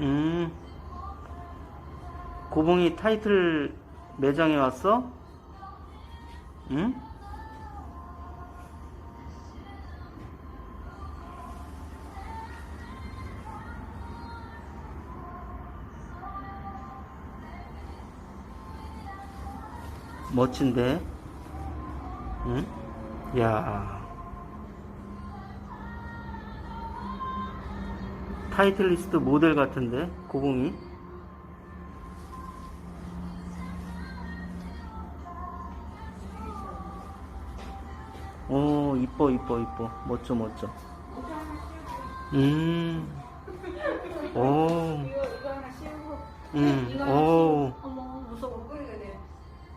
음. 고봉이 타이틀 매장에 왔어? 응? 멋진데? 응? 야. 타이틀리스트 모델 같은데, 고봉이? 오, 이뻐, 이뻐, 이뻐. 멋져, 멋져. 음. 오, 이거 이거 하나 씌우고 음, 이거 하나 오. 씌우고. 어머 무서워 끓이네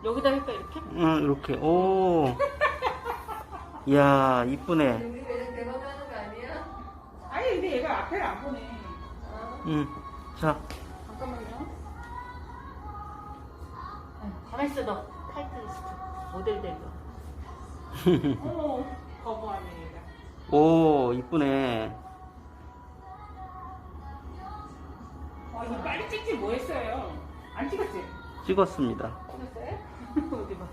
여기다 할까 이렇게? 응, 이렇게, 오. 이야, 이쁘네. 우리 매장 대박하는 거 아니야? 아니 근데 얘가 앞에를 안 보네 응. 자, 잠깐만요 가만 있어 너 타이틀리스트 모델들 거 어머 거부하네 얘가 오, 이쁘네. 와 이거 빨리 찍지 뭐 했어요 안 찍었지? 찍었습니다. 찍었어요? 어디 봐